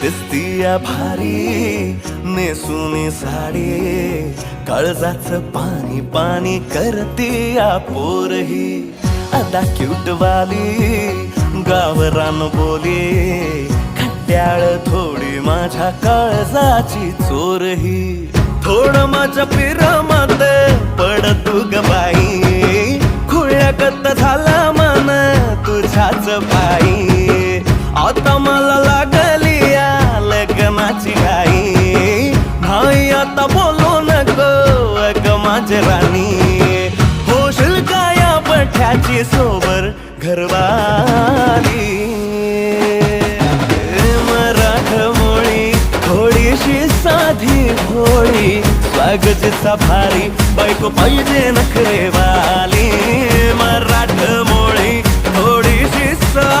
दिसतीया भारी नेसुनी साडी काळजाच पाणी पाणी करतीया पोरही. आता क्यूट वाली गावरान बोली खट्याळ थोडी माझ्या काळजाची चोरही. थोडं माझ्या पिरामात पड तू ग बाई खुळ्याकत झाला मन तुझ्याच बाई. आता मला अग माझे राणी. या पठ्याची सोबर घरवाली? मराठमोळी थोडीशी साधी भोळी स्वागतीचा भारी बायको पाहिजे नखरेवाली